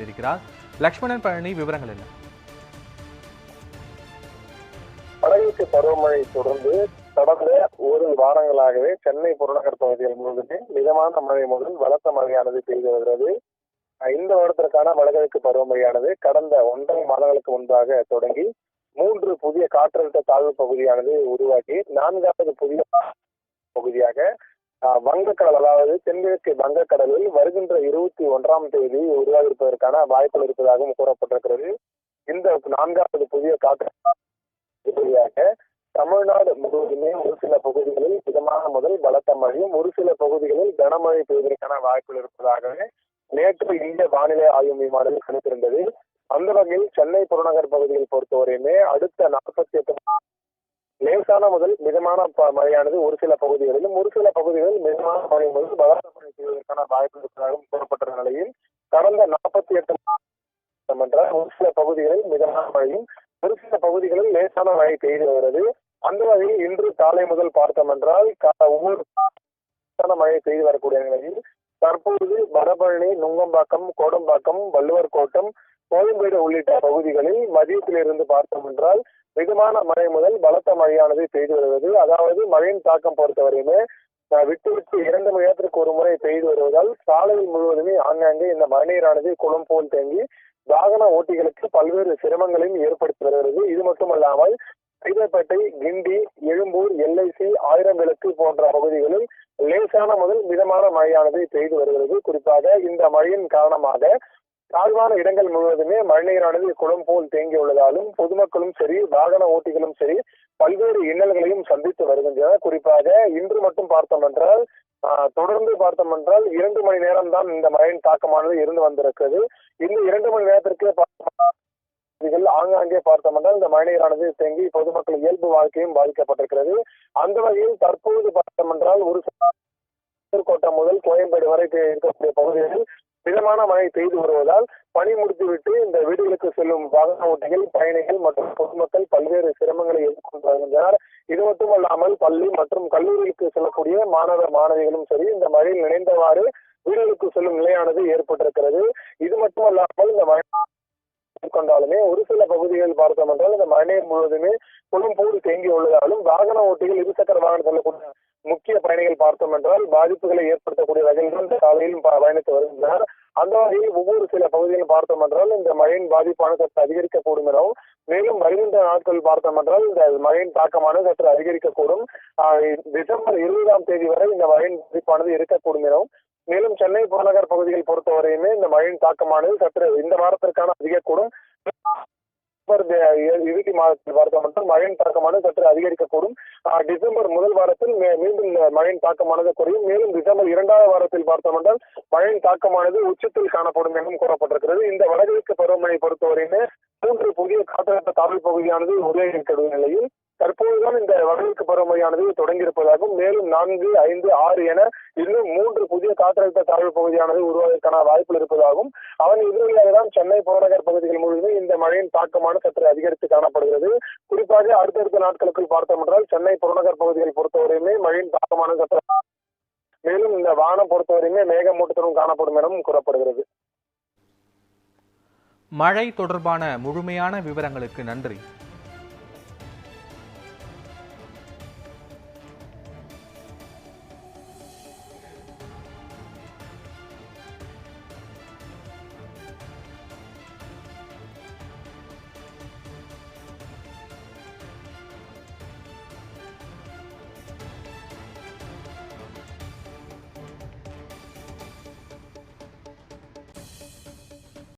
இருக்கிறார். லக்ஷ்மணன் பழனி விவரங்கள் என்ன? வடகிழக்கு பருவமழை தொடர்ந்து கடந்த ஒரு வாரங்களாகவே சென்னை புறநகர் பகுதிகள் முழுவதுமே மிதமான மழை முதல் பலத்த மழையானது பெய்து வருகிறது. இந்த வருடத்திற்கான வடகிழக்கு பருவமழையானது கடந்த ஒன்றரை மாதங்களுக்கு முன்பாக தொடங்கி மூன்று புதிய காற்றழுத்த தாழ்வு பகுதியானது உருவாக்கி நான்காவது புதிய வங்கக்கடல் அதாவது தென்கிழக்கு வங்கக்கடலில் வருகின்ற இருபத்தி ஒன்றாம் தேதி உருவாகிருப்பதற்கான வாய்ப்புகள் இருப்பதாகவும் கூறப்பட்டிருக்கிறது. இந்த நான்காவது புதிய காற்று தமிழ்நாடு முழுவதுமே ஒரு சில பகுதிகளில் மிதமான முதல் பலத்த மழையும் ஒரு சில பகுதிகளில் கனமழை பெய்வதற்கான வாய்ப்புகள் இருப்பதாகவே நேற்று இந்திய வானிலை ஆய்வு மையமானது கணித்திருந்தது. அந்த வகையில் சென்னை புறநகர் பகுதியில் பொறுத்தவரையுமே அடுத்த நாற்பத்தி எட்டு லேசான முதல் மிதமான ப- மழையானது ஒரு சில பகுதிகளிலும் ஒரு சில பகுதிகளில் மிதமான மழை முதல் பலத்த மழை பெய்வதற்கான வாய்ப்பு இருப்பதாகவும் கூறப்பட்ட நிலையில் கடந்த நாற்பத்தி எட்டு என்ற ஒரு சில பகுதிகளில் மிதமான மழையும் ஒரு சில பகுதிகளில் லேசான மழை பெய்து வருகிறது. அந்த வகையில் இன்று காலை முதல் பார்த்தோம் என்றால் ஒவ்வொரு லேசான மழை பெய்து வரக்கூடிய நிலையில் தற்பொழுது வடபழனி நுங்கம்பாக்கம் கோடம்பாக்கம் வள்ளுவர் கோட்டம் கோயம்பேடு உள்ளிட்ட பகுதிகளில் மதியத்திலிருந்து பார்த்தோம் என்றால் மிதமான மழை முதல் பலத்த மழையானது பெய்து வருவது. அதாவது மழையின் தாக்கம் பொறுத்தவரையுமே விட்டு விட்டு இரண்டு மணி நேரத்திற்கு ஒரு முறை பெய்து வருவதால் சாலையில் முழுவதுமே ஆங்காங்கே இந்த மழைநீரானது குளம் போல் தேங்கி வாகன ஓட்டிகளுக்கு பல்வேறு சிரமங்களையும் ஏற்படுத்தி வருகிறது. இது மட்டுமல்லாமல் சைதாப்பேட்டை கிண்டி எழும்பூர் எல்ஐசி ஆயிரம் விளக்கு போன்ற பகுதிகளில் லேசான முதல் மிதமான மழையானது பெய்து வருகிறது. குறிப்பாக இந்த மழையின் காரணமாக தாழ்வான இடங்கள் முழுவதுமே மழைநீரானது குளம் போல் தேங்கியுள்ளதாலும் பொதுமக்களும் சரி வாகன ஓட்டிகளும் சரி பல்வேறு இன்னல்களையும் சந்தித்து வருகின்றனர். குறிப்பாக இன்று மட்டும் பார்த்தோம் என்றால் தொடர்ந்து பார்த்தோம் என்றால் இரண்டு மணி நேரம் தான் இந்த மழையின் தாக்கமானது இருந்து வந்திருக்கிறது. இந்த இரண்டு மணி நேரத்திற்கு பகுதிகள் ஆங்காங்கே பார்த்தோம் என்றால் இந்த மழைநீரானது தேங்கி பொதுமக்கள் இயல்பு வாழ்க்கையும் பாதிக்கப்பட்டிருக்கிறது. அந்த வகையில் தற்போது பார்த்தோம் என்றால் ஒரு சில கோட்டம் முதல் கோயம்பேடு வரை இருக்கக்கூடிய பகுதிகளில் மிதமான மழை பெய்து வருவது முடித்துவிட்டு இந்த வீடுகளுக்கு செல்லும் வாகன ஓட்டிகள் பயணிகள் மற்றும் பொதுமக்கள் பல்வேறு சிரமங்களை எதிர்கொண்டு வருகின்றனர். இது மட்டுமல்லாமல் பள்ளி மற்றும் கல்லூரிகளுக்கு செல்லக்கூடிய மாணவ மாணவிகளும் சரி இந்த மழையில் நினைந்தவாறு வீடுகளுக்கு செல்லும் நிலையானது ஏற்பட்டிருக்கிறது. இது மட்டுமல்லாமல் இந்த மழை கொண்டாலுமே ஒரு சில பகுதிகள் பார்த்தோம் என்றால் இந்த மழைநீர் முழுவதுமே குளம் போடு தேங்கி உள்ளதாலும் வாகன ஓட்டிகள் இருசக்கர வாகனம் செல்லக்கூடிய முக்கிய பயணிகள் பார்த்தோம் என்றால் பாதிப்புகளை ஏற்படுத்தக்கூடிய வகையில் தான் இந்த சாலையிலும் பயணித்து வருகின்றனர். அந்த வகையில் ஒவ்வொரு சில பகுதிகளில் பார்த்தோம் என்றால் இந்த மழையின் பாதிப்பானது சற்று அதிகரிக்கக்கூடும் எனவும் மேலும் வருகின்ற நாட்கள் பார்த்தோம் என்றால் இந்த மழையின் தாக்கமானது சற்று அதிகரிக்கக்கூடும். டிசம்பர் இருபதாம் தேதி வரை இந்த மழையின் பாதிப்பானது இருக்கக்கூடும் எனவும் மேலும் சென்னை புறநகர் பகுதிகள் பொறுத்தவரையுமே இந்த மழையின் தாக்கமானது சற்று இந்த வாரத்திற்கான அதிகக்கூடும் இறுதி மாதத்தில் பார்த்தோம் மட்டும் மழையின் தாக்கமானது சற்று அதிகரிக்கக்கூடும். டிசம்பர் முதல் வாரத்தில் மே- மீண்டும் இந்த மழையின் தாக்கமானது குறையும். மேலும் டிசம்பர் இரண்டாவது வாரத்தில் பார்த்தோம் என்றால் மழையின் தாக்கமானது உச்சத்தில் காணப்படும் என்றும் கூறப்பட்டிருக்கிறது. இந்த வடகிழக்கு பருவமழை பொறுத்தவரையிலே மூன்று புதிய காற்றழுத்த தாழ்வு பகுதியானது உருவாகியிருக்கிற நிலையில் தற்போதுதான் இந்த வடகிழக்கு பருவமழையானது தொடங்கியிருப்பதாகவும் மேலும் நான்கு ஐந்து ஆறு என இன்னும் மூன்று புதிய காற்றழுத்த தாழ்வு பகுதியானது உருவாவதற்கான வாய்ப்புகள் இருப்பதாகவும் அவன் எதிரொலியாக தான் சென்னை புறநகர் பகுதிகள் முழுவதும் இந்த மழையின் தாக்கமான சற்று அதிகரித்து காணப்படுகிறது. குறிப்பாக அடுத்தடுத்த நாட்களுக்குள் பார்த்தோம் என்றால் சென்னை புறநகர் பகுதிகள் பொறுத்தவரையுமே மழையின் தாக்கமான சற்று மேலும் இந்த வானம் பொறுத்தவரையுமே மேகமூட்டத்துடன் காணப்படும் எனவும் கூறப்படுகிறது. மழை தொடர்பான முழுமையான விவரங்களுக்கு நன்றி.